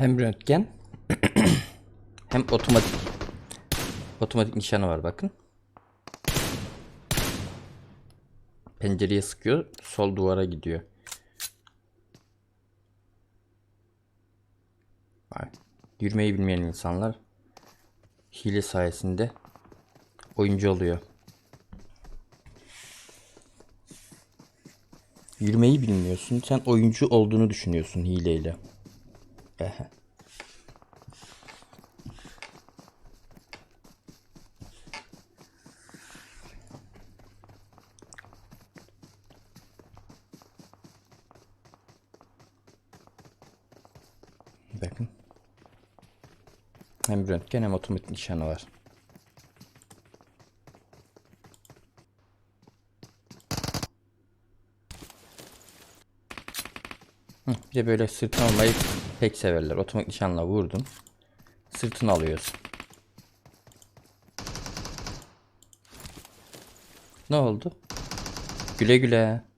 Hem röntgen hem otomatik otomatik nişanı var bakın. Pencereye sıkıyor, sol duvara gidiyor. Vay. Yürümeyi bilmeyen insanlar hile sayesinde oyuncu oluyor. Yürümeyi bilmiyorsun. Sen oyuncu olduğunu düşünüyorsun hileyle. Ehe. Bakın. Hem röntgen hem otomatik nişanı var. Bir de böyle sırtını almayı pek severler. Otomatik nişanla vurdun. Sırtını alıyorsun. Ne oldu? Güle güle.